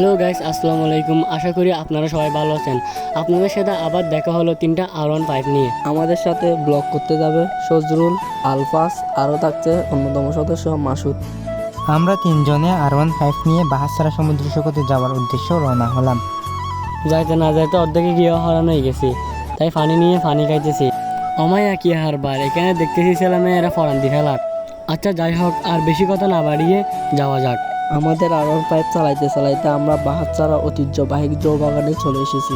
আসসালামু আলাইকুম। আশা করি আপনারা সবাই ভালো আছেন। আপনাদের সাথে আবার দেখা হলো তিনটা আর ওয়ান ফাইভ নিয়ে। আমাদের সাথে ব্লগ করতে যাবে সজরুল আলফাস আরও থাকছে অন্যতম সদস্য মাসুদ। আমরা তিনজনে আর ওয়ান ফাইভ নিয়ে বাহাসারা সমুদ্র সৈকতে যাওয়ার উদ্দেশ্য রওনা হলাম। যাইতে না যাইতে অর্ধেকে গিয়ে হারানো হয়ে গেছি। তাই ফানি নিয়ে ফানি খাইতেছি। অমায়া কি হারবার এখানে দেখতেছি ছেলেমেয়ে এরা ফরান দি ফেলার। আচ্ছা যাই হোক আর বেশি কথা না বাড়িয়ে যাওয়া যাক। আমাদের আর পাইপ চালাইতে চালাইতে আমরা বাহাচ্চারা ঐতিহ্যবাহী বাগানে চলে এসেছি।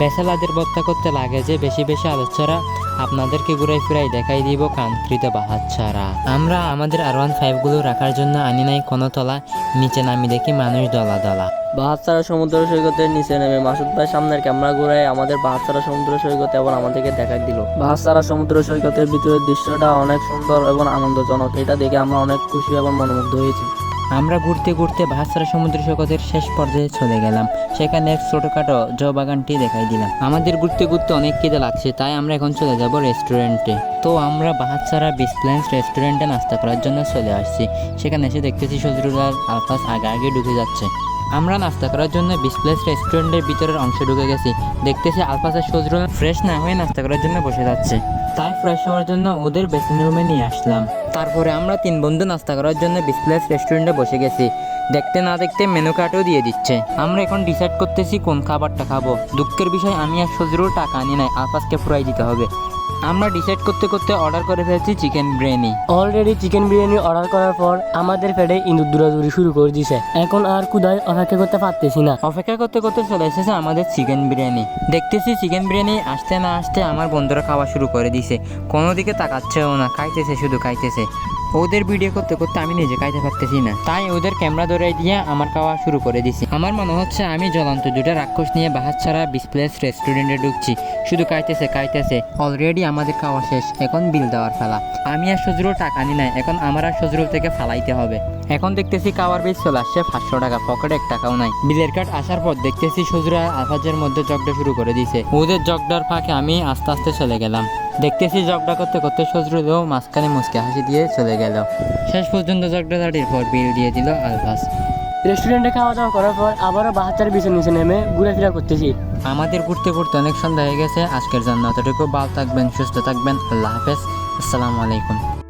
বেসালাদের বত্তা করতে লাগে যে বেশি বেশি আলোচনা আপনাদেরকে ঘুরাই ফিরাই দেখাই দিব কাঙ্ক্ষিত বাহাচ্ছারা। আমরা আমাদের আর ওয়ান ফাইভগুলো রাখার জন্য আনি নাই কোনো তলা নিচে নামি দেখি মানুষ দলা দলা। বাহাচ্চারা সমুদ্র সৈকতের নিচে নেমে মাসুদ ভাই সামনের ক্যামেরা ঘুরে আমাদের বাহাচ্চারা সমুদ্র সৈকত এবং আমাদেরকে দেখা দিল। বাহাচ্চারা সমুদ্র সৈকতের ভিতরের দৃশ্যটা অনেক সুন্দর এবং আনন্দজনক এটা দেখে আমরা অনেক খুশি এবং মনোমুগ্ধ হয়েছি। আমরা ঘুরতে ঘুরতে ভাসরা সমুদ্র সৈকতের শেষ পর্যায়ে চলে গেলাম। সেখানে এক ছোটোখাটো জ বাগানটি দেখাই দিলাম। আমাদের ঘুরতে ঘুরতে অনেক কেদা লাগছে, তাই আমরা এখন চলে যাব রেস্টুরেন্টে। তো আমরা বাহাতসারা বিসপ্লেন্স রেস্টুরেন্টে নাস্তা করার জন্য চলে আসছি। সেখানে এসে দেখতেছি আর আলফাস আগে আগে ঢুকে যাচ্ছে। আমরা নাস্তা করার জন্য বিসপ্লেস রেস্টুরেন্টের ভিতরের অংশে ঢুকে গেছি। দেখতেছি আলফাস আর সজরুল ফ্রেশ না হয়ে নাস্তা করার জন্য বসে যাচ্ছে। তাই ফ্রেশ হওয়ার জন্য ওদের বেসিং রুমে নিয়ে আসলাম। তারপরে আমরা তিন বন্ধু নাস্তা করার জন্য বিসপ্লেস রেস্টুরেন্টে বসে গেছি। দেখতে না দেখতে মেনু কার্ডও দিয়ে দিচ্ছে। আমরা এখন ডিসাইড করতেছি কোন খাবারটা খাব। দুঃখের বিষয়, আমি আর সজরুল টাকা আনি নাই, আলফাসকে পুরাই দিতে হবে। আমরা ডিসাইড করতে করতে অর্ডার করে ফেলছি chicken biryani already chicken biryani order করার পর আমাদের পেটে ইঁদুর দৌড়াদৌড়ি শুরু করে দিছে। এখন আর কুদায় অপেক্ষা করতে পারতেছি না। অপেক্ষা করতে করতে চলে এসেছে আমাদের চিকেন বিরিয়ানি দেখতেছি চিকেন বিরিয়ানি আসতে না আসতে আমার বন্ধুরা খাওয়া শুরু করে দিছে। কোনো দিকে তাকাচ্ছেও না খাইতেছে শুধু খাইতেছে। ওদের ভিডিও করতে করতে আমি নিজে খাইতে পারতেছি না। তাই ওদের ক্যামেরা ধরে দিয়ে আমার খাওয়া শুরু করে দিছি। আমার মনে হচ্ছে আমি জ্বলন্ত দুটা রাক্ষস নিয়ে বাহাত ছাড়া বিসপ্লেস রেস্টুরেন্টে ঢুকছি। শুধু খাইতেছে খাইতেছে অলরেডি আমাদের খাওয়া শেষ। এখন বিল দেওয়ার ফেলা আমি আর সজরুল টাকা নি নাই। এখন আমার আর সজরুল থেকে ফালাইতে হবে। এখন দেখতেছি খাওয়ার বিল চলে আসছে পাঁচশো টাকা। পকেটে এক টাকাও নাই। বিলের কার্ড আসার পর দেখতেছি সজরুল আর আলফাজের মধ্যে জগটা শুরু করে দিয়েছে। ওদের জগডার ফাঁকে আমি আস্তে আস্তে চলে গেলাম। দেখতেছি জগডা করতে করতে সজরুলও মাঝখানে মুসকে হাসি দিয়ে চলে গেল। শেষ পর্যন্ত জগডা দাঁড়ির পর বিল দিয়ে দিল আলফাস রেস্টুরেন্টে খাওয়া দাওয়া করার পর আবারও বাচ্চার বিছের নিচে নেমে ঘুরেফেরা করতেছি। আমাদের ঘুরতে ঘুরতে অনেক সন্ধ্যা হয়ে গেছে। আজকের জন্য অতটুকু ভালো থাকবেন, সুস্থ থাকবেন। আল্লাহ হাফেজ। আসসালামু আলাইকুম।